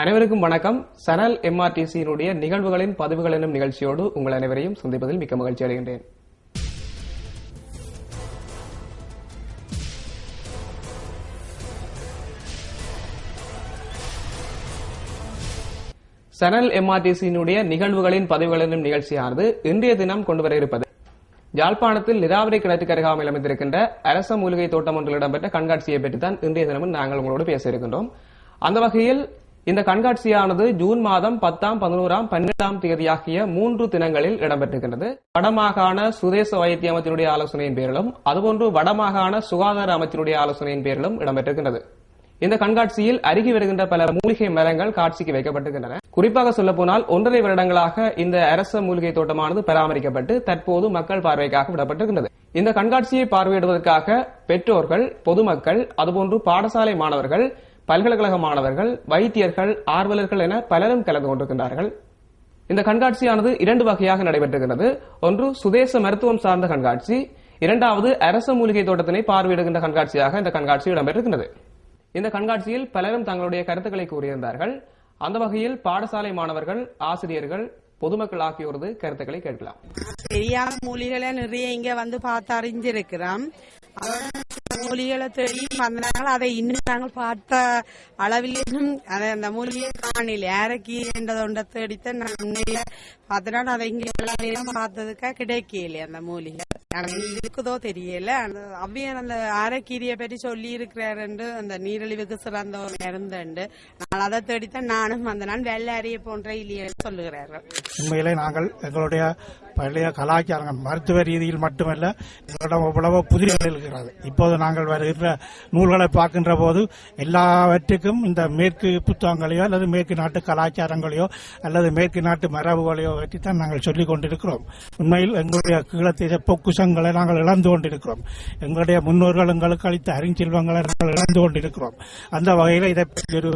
அனைவருக்கும் வணக்கம். சனல் எம்ஆர்டிசியினுடைய நிகழ்வுகளின் பதிவுகள் எனும் நிகழ்ச்சியோடு உங்கள் அனைவரையும் சந்திப்பதில் மிக்க மகிழ்ச்சி அடைகின்றேன். சனல் எம்ஆர்டிசியினுடைய நிகழ்வுகளின் பதிவுகள் எனும் நிகழ்ச்சியானது இன்றைய தினம் கொண்டு வர இருப்பது. யாழ்ப்பாணத்தில் நிராவரி கிணத்துக்கு அருகாமையில் அமைந்திருக்கின்ற அரச மூலிகை தோட்டம் ஒன்றில் இடம்பெற்ற கண்காட்சியை பற்றி தான் இன்றைய தினமும் நாங்கள் உங்களோடு பேச இருக்கின்றோம். அந்த வகையில் இந்த கண்காட்சியானது ஜூன் மாதம் பத்தாம் பதினோராம் பன்னிரெண்டாம் தேதியாகிய மூன்று தினங்களில் இடம்பெற்றிருக்கின்றது வடமாகாண சுதேச வைத்திய அமைச்சருடைய ஆலோசனையின் பேரிலும் அதுபோன்று வடமாகாண சுகாதார அமைச்சருடைய ஆலோசனையின் பேரிலும் இடம்பெற்றிருக்கின்றது இந்த கண்காட்சியில் அருகி வருகின்ற பல மூலிகை மரங்கள் காட்சிக்கு வைக்கப்பட்டிருக்கின்றன. குறிப்பாக சொல்ல போனால் ஒன்றரை வருடங்களாக இந்த அரச மூலிகை தோட்டமானது பராமரிக்கப்பட்டு தற்போது மக்கள் பார்வைக்காக விடப்பட்டிருக்கின்றது. இந்த கண்காட்சியை பார்வையிடுவதற்காக பெற்றோர்கள் பொதுமக்கள் அதுபோன்று பாடசாலை மாணவர்கள் பல்கலைக்கழக மாணவர்கள் வைத்தியர்கள் ஆர்வலர்கள் என பலரும் கலந்து கொண்டிருக்கின்றார்கள். இந்த கண்காட்சியானது இரண்டு வகையாக நடைபெற்றிருக்கிறது ஒன்று சுதேச மருத்துவம் சார்ந்த கண்காட்சி. இரண்டாவது அரச மூலிகை தோட்டத்தினை பார்வையிடுகின்ற கண்காட்சியாக இந்த கண்காட்சி இடம்பெற்றிருக்கிறது இந்த கண்காட்சியில் பலரும் தங்களுடைய கருத்துக்களை கூறியிருந்தார்கள். அந்த வகையில் பாடசாலை மாணவர்கள் ஆசிரியர்கள் பொதுமக்கள் ஆகியோரது கருத்துக்களை கேட்கலாம். தெரியாத மூலிகளை நிறைய இங்க வந்து பார்த்து அறிஞ்சிருக்கிறோம். மூலிகளை தேடி வந்தாங்க அதை இன்னும் நாங்கள் பார்த்த அளவிலும் அதை அந்த மூலிகையை காணல யாரைக்கு என்றதொண்ட தேடித்தான் நான் உண்மையில பார்த்தனால அதை இங்கே எல்லா நேரம் பார்த்ததுக்கா கிடைக்கல அந்த மூலிகை. இருக்குதோ தெரியல. அந்த அவ்வியன் அந்த ஆரக்கீரியை பற்றி சொல்லி இருக்கிறாரு அந்த நீரிழிவுக்கு சிறந்த ஒரு நான் அதை தேடித்தான் நானும் அந்த நான் வெள்ளாரிய போன்ற இல்லையே சொல்லுகிறார்கள். உண்மையிலே நாங்கள் எங்களுடைய பழைய கலாச்சாரங்கள் மருத்துவ ரீதியில் மட்டுமல்ல எங்களிடம் எவ்வளவோ புதிர்கள் இருக்கிறது. இப்போது நாங்கள் வருகின்ற நூல்களை பார்க்கின்ற போது எல்லாவற்றுக்கும் இந்த மேற்கு புத்தகங்களையோ அல்லது மேற்கு நாட்டு கலாச்சாரங்களையோ அல்லது மேற்கு நாட்டு மரபுகளையோ பற்றி தான் நாங்கள் சொல்லிக் கொண்டிருக்கிறோம். உண்மையில் எங்களுடைய கீழத்தேச அம்சங்களை நாங்கள் இழந்து கொண்டிருக்கிறோம். எங்களுடைய முன்னோர்கள் எங்களுக்கு அளித்த அறிஞ்செல்வங்களை நாங்கள் இழந்து கொண்டிருக்கிறோம். அந்த வகையில் இதை பற்றி ஒரு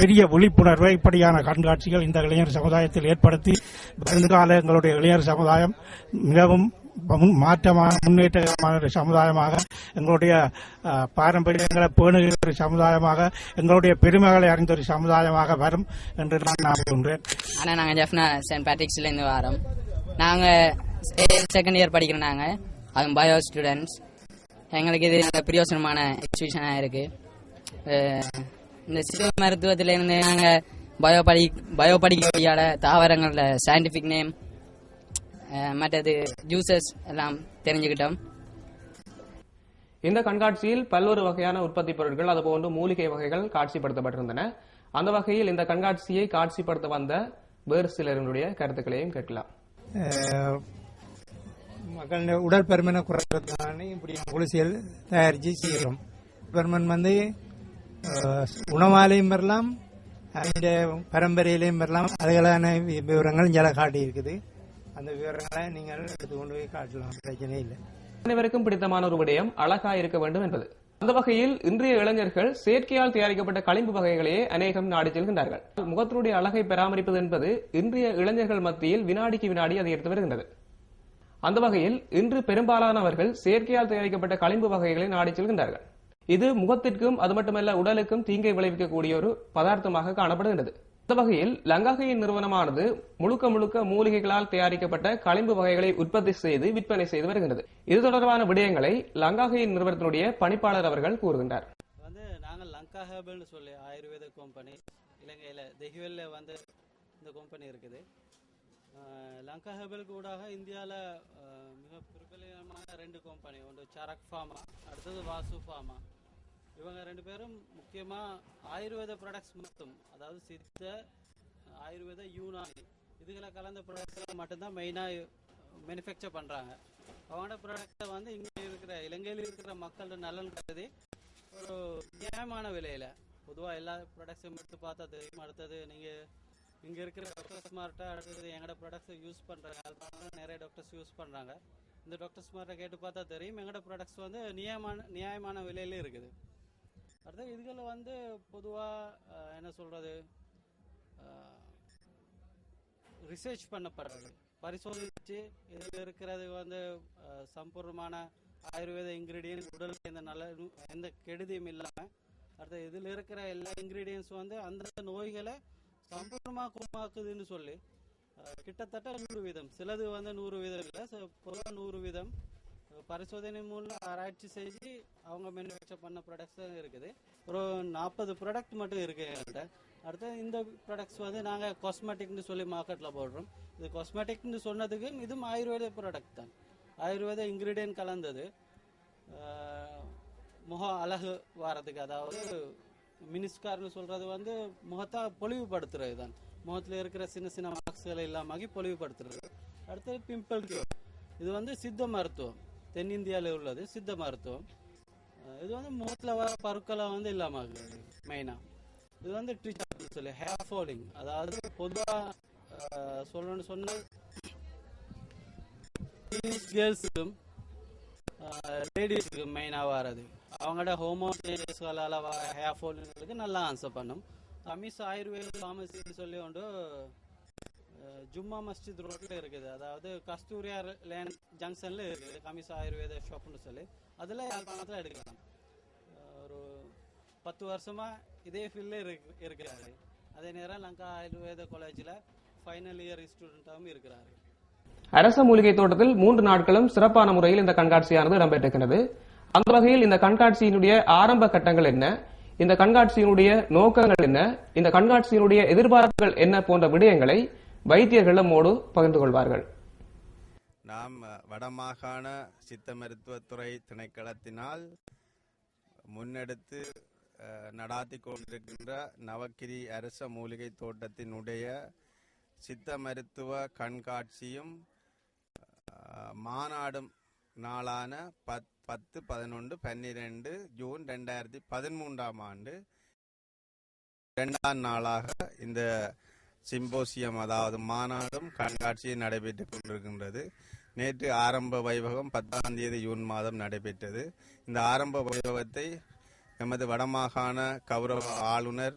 பெரிய விழிப்புணர்வை இப்படியான கண்காட்சிகள் இந்த இளைஞர் சமுதாயத்தில் ஏற்படுத்தி வருங்கால எங்களுடைய இளைஞர் சமுதாயம் மிகவும் மாற்றமான முன்னேற்றமான ஒரு சமுதாயமாக எங்களுடைய பாரம்பரியங்களை பேணுகிற ஒரு சமுதாயமாக எங்களுடைய பெருமைகளை அறிந்த ஒரு சமுதாயமாக வரும் என்று நான் நம்புகின்றேன். ஆனால் நாங்கள் ஜெஃப்னா சென்ட் பேட்ரிக்ஸ்லேருந்து வரோம். நாங்கள் செகண்ட் இயர் படிக்கிறோம் நாங்கள் அதுவும் பயோ ஸ்டூடெண்ட்ஸ் எங்களுக்கு இது நல்ல பிரயோசனமான எக்ஸிபிஷனாக இருக்கு. அஹ் இந்த சிறு மருத்துவத்திலேருந்து நாங்கள் பயோ படி பயோ படிக்கையால தாவரங்களோட சயின்டிஃபிக் நேம் மற்றது ஜூசஸ் எல்லாம் தெரிஞ்சுக்கிட்டோம். இந்த கண்காட்சியில் பல்வேறு வகையான உற்பத்தி பொருட்கள் அதுபோன்று மூலிகை வகைகள் காட்சிப்படுத்தப்பட்டிருந்தன. அந்த வகையில் இந்த கண்காட்சியை காட்சிப்படுத்த வந்த வேறு சிலருடைய கருத்துக்களையும் கேட்கலாம். மக்களுடைய உடல் பருமனை குறைக்கிறதுக்கான இப்படி குளிசியல் தயாரித்து செய்கிறோம். பெருமன் வந்து உணவாலையும் பெறலாம் அதனுடைய பரம்பரையிலையும் வரலாம். அதுகளான விவரங்கள் இங்கே காட்டி இருக்குது. அந்த விவரங்களை நீங்கள் எடுத்து கொண்டு போய் காட்டலாம். பிரச்சனை இல்லை. அனைவருக்கும் பிடித்தமான ஒரு விடயம் அழகா இருக்க வேண்டும் என்பது. அந்த வகையில் இன்றைய இளைஞர்கள் செயற்கையால் தயாரிக்கப்பட்ட களிம்பு வகைகளையே அநேகம் நாடி செல்கின்றார்கள். முகத்தினுடைய அழகை பராமரிப்பது என்பது இன்றைய இளைஞர்கள் மத்தியில் வினாடிக்கு வினாடி அதிகரித்து வருகின்றது. அந்த வகையில் இன்று பெரும்பாலானவர்கள் செயற்கையால் தயாரிக்கப்பட்ட களிம்பு வகைகளை நாடி செல்கின்றார்கள். இது முகத்திற்கும் அது மட்டுமல்ல உடலுக்கும் தீங்கை விளைவிக்கக்கூடிய ஒரு பதார்த்தமாக காணப்படுகின்றது. இந்த வகையில் லங்காகையின் நிறுவனமானது முழுக்க முழுக்க மூலிகைகளால் தயாரிக்கப்பட்ட களிம்பு வகைகளை உற்பத்தி செய்து விற்பனை செய்து வருகின்றது. இது தொடர்பான விடயங்களை லங்காகையின் நிறுவனத்தினுடைய பணிப்பாளர் அவர்கள் கூறுகின்றார். வந்து நாங்கள் லங்கா ஹேபிள்னு சொல்லி ஆயுர்வேத கம்பெனி இலங்கையில் தெஹிவெல்ல வந்து இந்த கம்பெனி இருக்குது. லங்கா ஹேபிள் கூடாக இந்தியாவில் மிக பிரபலமான ரெண்டு கம்பெனி ஒன்று சரக் ஃபார்மா அடுத்தது வாசு ஃபார்மா இவங்க ரெண்டு பேரும் முக்கியமாக ஆயுர்வேத ப்ராடக்ட்ஸ் மட்டும் அதாவது சித்த ஆயுர்வேத யூனானி இதுகளை கலந்த ப்ராடக்ட்ஸ்களை மட்டும்தான் மெயினாக மேனுஃபேக்சர் பண்ணுறாங்க அவங்களோட ப்ராடக்டை வந்து இங்கே இருக்கிற இலங்கையில் இருக்கிற மக்களோட நலன் கருதி ஒரு நியாயமான விலையில் பொதுவாக எல்லா ப்ராடக்ட்ஸையும் எடுத்து பார்த்தா தெரியும். அடுத்தது நீங்கள் இங்கே இருக்கிற டாக்டர் ஸ்மார்ட்டை அடுத்தது எங்களோட ப்ராடக்ட்ஸை யூஸ் பண்ணுறாங்க நிறைய டாக்டர்ஸ் யூஸ் பண்ணுறாங்க இந்த டாக்டர் ஸ்மார்ட்டை கேட்டு பார்த்தா தெரியும். எங்களோட ப்ராடக்ட்ஸ் வந்து நியாயமான நியாயமான விலையில இருக்குது. அடுத்தது இதுகளில் வந்து பொதுவாக என்ன சொல்கிறது ரிசர்ச் பண்ணப்படுறது. பரிசோதிச்சு இதில் இருக்கிறது வந்து சம்பூர்ணமான ஆயுர்வேத இன்கிரீடியன்ஸ் உடலுக்கு எந்த நல்ல எந்த கெடுதியும் இல்லாமல் அடுத்து இதில் இருக்கிற எல்லா இன்க்ரீடியன்ஸ் வந்து அந்தந்த நோய்களை சம்பூர்ணமாக குணமாக்குதுன்னு சொல்லி கிட்டத்தட்ட நூறு வீதம். சிலது வந்து நூறு வீதம் இல்லை பொதுவாக நூறு வீதம். பரிசோதனை மூலம் ஆராய்ச்சி செஞ்சு அவங்க மேனுஃபேக்சர் பண்ண ப்ராடக்ட்ஸ் தான் இருக்குது. ஒரு நாற்பது ப்ராடக்ட் மட்டும் இருக்கு என்கிட்ட. அடுத்து இந்த ப்ராடக்ட்ஸ் வந்து நாங்கள் காஸ்மெட்டிக்னு சொல்லி மார்க்கெட்டில் போடுறோம். இது காஸ்மெட்டிக்னு சொன்னதுக்கு இதுவும் ஆயுர்வேத ப்ராடக்ட் தான். ஆயுர்வேத இன்க்ரீடியன்ட் கலந்தது. முகம் அழகு வாரத்துக்கு அதாவது மினிஸ்கார்னு சொல்றது வந்து முகத்தை பொலிவுபடுத்துறது தான் முகத்தில் இருக்கிற சின்ன சின்ன மார்க்ஸ்களை இல்லாமக்கி பொலிவுபடுத்துறது. அடுத்தது பிம்பிள் கியூர் இது வந்து சித்த மருத்துவம். தென்னிந்தியாவில் உள்ளது சித்த மருத்துவம். இது வந்து முகத்தில் வர பருக்களை வந்து இல்லாமல் மெயினாக இது வந்து ட்ரீட் சொல்லி ஹேர் ஃபாலிங் அதாவது பொதுவாக சொல்லணும்னு சொன்னால் கேர்ள்ஸுக்கும் லேடிஸுக்கும் மெயினாக வர்றது. அவங்களோட ஹோமோன் சேஞ்சஸ்களால் ஹேர் ஃபால்களுக்கு நல்லா ஆன்சர் பண்ணும். தமிஸ் ஆயுர்வேத ஃபார்மசின்னு சொல்லி ஒன்று ஜும்மா மஸ்ஜித் ரோட்ல இருக்குது. அதாவது கஸ்தூரியா லேண்ட் ஜங்ஷன்ல இருக்குது கமிஸ் ஆயுர்வேத ஷாப்னு சொல்லி. அதில் யாழ்ப்பாணத்தில் எடுக்கலாம். ஒரு பத்து வருஷமா இதே ஃபீல்டில் இருக்கு இருக்கிறாரு. அதே நேரம் லங்கா ஆயுர்வேத காலேஜில் ஃபைனல் இயர் ஸ்டூடெண்ட்டாகவும் இருக்கிறாரு. அரச மூலிகை தோட்டத்தில் மூன்று நாட்களும் சிறப்பான முறையில் இந்த கண்காட்சியானது இடம்பெற்றிருக்கிறது. அந்த வகையில் இந்த கண்காட்சியினுடைய ஆரம்ப கட்டங்கள் என்ன? இந்த கண்காட்சியினுடைய நோக்கங்கள் என்ன? இந்த கண்காட்சியினுடைய எதிர்பார்ப்புகள் என்ன போன்ற விடயங்களை வைத்தியர்கள் நம்மோடு பகிர்ந்து கொள்வார்கள். நாம் வடமாகாண சித்த மருத்துவத்துறை திணைக்களத்தினால் முன்னெடுத்து நடாத்தி கொண்டிருக்கின்ற நவக்கிரி அரச மூலிகை தோட்டத்தினுடைய சித்த மருத்துவ கண்காட்சியும் மாநாடும் நாளான பத் பத்து பதினொன்று பன்னிரெண்டு ஜூன் ரெண்டாயிரத்தி பதிமூன்றாம் ஆண்டு இரண்டாம் நாளாக இந்த சிம்போசியம் அதாவது மாநாடும் கண்காட்சியும் நடைபெற்றுக் கொண்டிருக்கின்றது. நேற்று ஆரம்ப வைபவம் பத்தாம் தேதி ஜூன் மாதம் நடைபெற்றது. இந்த ஆரம்ப வைபவத்தை எமது வடமாகாண கௌரவ ஆளுநர்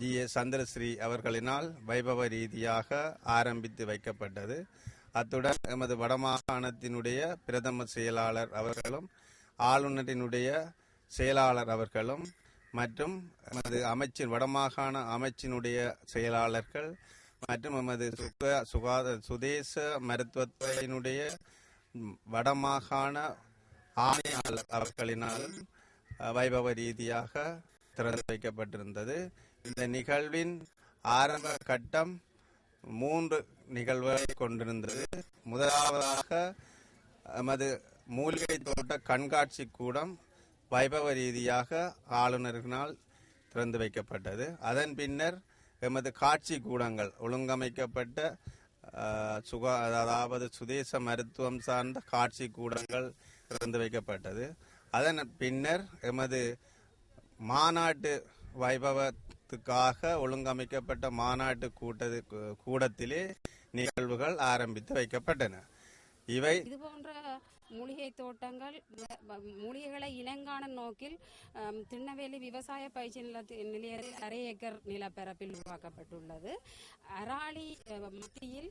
ஜி ஏ சந்திரஸ்ரீ அவர்களினால் வைபவ ரீதியாக ஆரம்பித்து வைக்கப்பட்டது. அத்துடன் எமது வடமாகாணத்தினுடைய பிரதம செயலாளர் அவர்களும் ஆளுநரினுடைய செயலாளர் அவர்களும் மற்றும் எமது அமைச்சின் வடமாகாண அமைச்சினுடைய செயலாளர்கள் மற்றும் எமது சுக சுகாதார சுதேச மருத்துவத்துறையினுடைய வடமாகாண ஆணையாளர் அவர்களினாலும் வைபவ ரீதியாக திறந்து வைக்கப்பட்டிருந்தது. இந்த நிகழ்வின் ஆரம்ப கட்டம் மூன்று நிகழ்வை கொண்டிருந்தது. முதலாவதாக எமது மூலிகை தோட்ட கண்காட்சி கூடம் வைபவ ரீதியாக ஆளுநர்களால் திறந்து வைக்கப்பட்டது. அதன் பின்னர் எமது காட்சி கூடங்கள் ஒழுங்கமைக்கப்பட்ட சுகா அதாவது சுதேச மருத்துவம் சார்ந்த காட்சி கூடங்கள் திறந்து வைக்கப்பட்டது. அதன் பின்னர் எமது மாநாட்டு வைபவத்துக்காக ஒழுங்கமைக்கப்பட்ட மாநாட்டு கூட்டது கூடத்திலே நிகழ்வுகள் ஆரம்பித்து வைக்கப்பட்டன. இவை இது போன்ற மூலிகை தோட்டங்கள் மூலிகைகளை இனங்கான நோக்கில் அம், திருநெல்வேலி விவசாய பயிற்சி நிலத்தி- நிலையத்தில் அரை ஏக்கர் நிலப்பரப்பில் உருவாக்கப்பட்டுள்ளது. அராளி மத்தியில்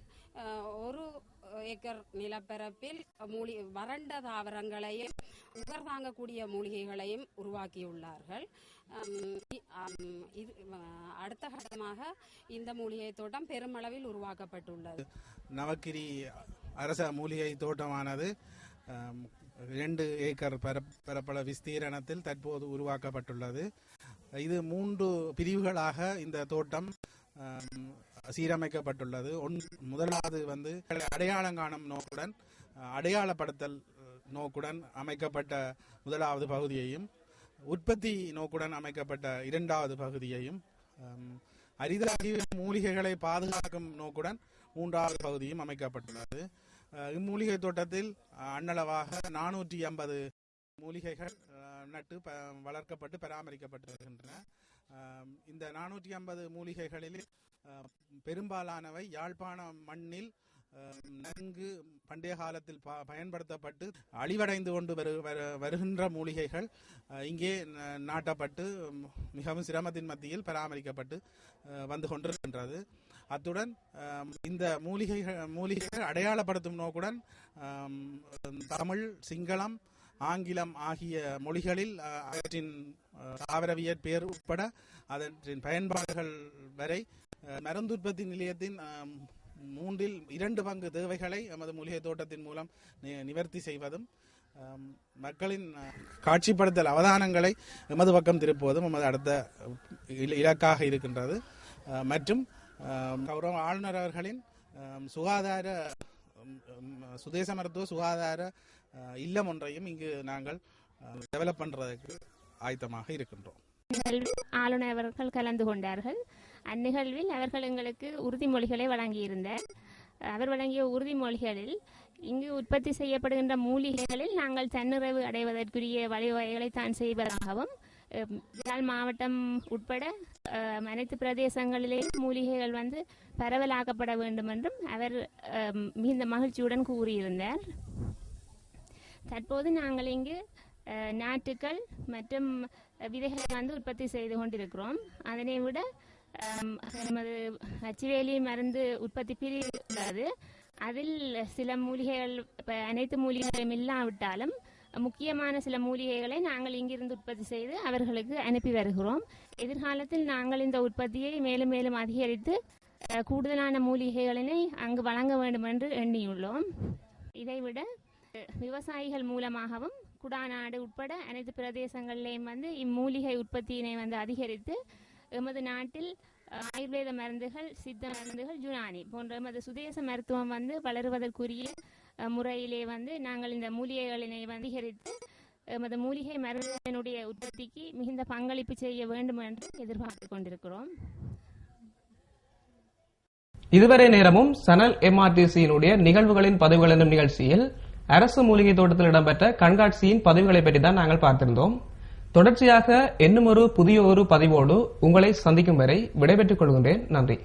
ஒரு ஏக்கர் நிலப்பரப்பில் மூலி வறண்ட தாவரங்களையும் உகர் தாங்கக்கூடிய மூலிகைகளையும் உருவாக்கியுள்ளார்கள். இது அடுத்த கட்டமாக இந்த மூலிகை தோட்டம் பெருமளவில் உருவாக்கப்பட்டுள்ளது. நவக்கிரி அரச மூலிகை தோட்டமானது ரெண்டு இரண்டு ஏக்கர் பரப்பள விஸ்தீரணத்தில் தற்போது உருவாக்கப்பட்டுள்ளது. இது மூன்று பிரிவுகளாக இந்த தோட்டம் சீரமைக்கப்பட்டுள்ளது. ஒன் முதலாவது வந்து அடையாளம் காணும் நோக்குடன் அடையாளப்படுத்தல் நோக்குடன் அமைக்கப்பட்ட முதலாவது பகுதியையும் உற்பத்தி நோக்குடன் அமைக்கப்பட்ட இரண்டாவது பகுதியையும் ஆம், அரிதாகிய மூலிகைகளை பாதுகாக்கும் நோக்குடன் மூன்றாவது பகுதியும் அமைக்கப்பட்டுள்ளது. இம்மூலிகை தோட்டத்தில் அன்னளவாக அண்ணளவாக நானூற்றி ஐம்பது மூலிகைகள் நட்டு ப- வளர்க்கப்பட்டு பராமரிக்கப்பட்டு வருகின்றன. இந்த நானூற்றி ஐம்பது மூலிகைகளில் பெரும்பாலானவை யாழ்ப்பாண மண்ணில் நன்கு பண்டைய காலத்தில் ப- பயன்படுத்தப்பட்டு அழிவடைந்து கொண்டு வரு வரு- வருகின்ற மூலிகைகள் இங்கே நாட்டப்பட்டு மிகவும் சிரமத்தின் மத்தியில் பராமரிக்கப்பட்டு வந்து கொண்டிருக்கின்றது. அத்துடன் இந்த மூலிகைகள் மூலிகைகள் அடையாளப்படுத்தும் நோக்குடன் தமிழ் சிங்களம் ஆங்கிலம் ஆகிய மொழிகளில் அவற்றின் தாவரவியற் பெயர் உட்பட அதற்றின் பயன்பாடுகள் வரை அஹ், மருந்துற்பத்தி நிலையத்தின் மூன்றில் இரண்டு பங்கு தேவைகளை எமது மூலிகை தோட்டத்தின் மூலம் நிவர்த்தி செய்வதும் மக்களின் காட்சிப்படுத்தல் அவதானங்களை எமது பக்கம் திருப்புவதும் எமது அடுத்த இல- இலக்காக இருக்கின்றது. மற்றும் கௌரவ ஆளுநர் அவர்களின் சுகாதார சுதேச மருத்துவ சுகாதார இல்லம் ஒன்றையும் இங்கு நாங்கள் டெவலப் பண்றதுக்கு ஆயத்தமாக இருக்கின்றோம். நிகழ்வில் ஆளுநர் அவர்கள் கலந்து கொண்டார்கள். அந்நிகழ்வில் அவர்கள் எங்களுக்கு உறுதிமொழிகளை வழங்கியிருந்தார். அவர் வழங்கிய உறுதிமொழிகளில் இங்கு உற்பத்தி செய்யப்படுகின்ற மூலிகைகளில் நாங்கள் தன்னிறைவு அடைவதற்குரிய வழிவகைகளை தான் செய்வதாகவும் யாழ் மாவட்டம் உட்பட அஹ், அனைத்து பிரதேசங்களிலேயும் மூலிகைகள் வந்து பரவலாக்கப்பட வேண்டும் என்றும் அவர் அஹ், மிகுந்த மகிழ்ச்சியுடன் கூறியிருந்தார் தற்போது நாங்கள் இங்கு அஹ், நாற்றுக்கள் மற்றும் விதைகளை வந்து உற்பத்தி செய்து கொண்டிருக்கிறோம் அதனை விட நமது அச்சுவேலி மருந்து உற்பத்தி பிரிவு உள்ளது அதில் சில மூலிகைகள் அனைத்து மூலிகைகளும் இல்லாவிட்டாலும் முக்கியமான சில மூலிகைகளை நாங்கள் இங்கிருந்து உற்பத்தி செய்து அவர்களுக்கு அனுப்பி வருகிறோம். எதிர்காலத்தில் நாங்கள் இந்த உற்பத்தியை மேலும் மேலும் அதிகரித்து கூடுதலான மூலிகைகளினை அங்கு வழங்க வேண்டும் என்று எண்ணியுள்ளோம். இதைவிட விவசாயிகள் மூலமாகவும் குடாநாடு உட்பட அனைத்து பிரதேசங்களிலேயும் வந்து இம்மூலிகை உற்பத்தியினை வந்து அதிகரித்து எமது நாட்டில் ஆயுர்வேத மருந்துகள் சித்த மருந்துகள் ஜுனானி போன்ற எமது சுதேச மருத்துவம் வந்து வளருவதற்குரிய முறையிலே வந்து நாங்கள் இந்த மூலிகைகளினை அதிகரித்து எமது மூலிகை மருந்தினுடைய உற்பத்திக்கு மிகுந்த பங்களிப்பு செய்ய வேண்டும் என்று எதிர்பார்த்து கொண்டிருக்கிறோம். இதுவரை நேரமும் சனல் எம்ஆர்டிசியினுடைய நிகழ்வுகளின் பதிவுகள் நிகழ்ச்சியில் அரசு மூலிகை தோட்டத்தில் இடம்பெற்ற கண்காட்சியின் பதிவுகளை பற்றி தான் நாங்கள் பார்த்திருந்தோம். தொடர்ச்சியாக இன்னும் ஒரு புதிய ஒரு பதிவோடு உங்களை சந்திக்கும் வரை விடைபெற்றுக் கொள்கின்றேன். நன்றி.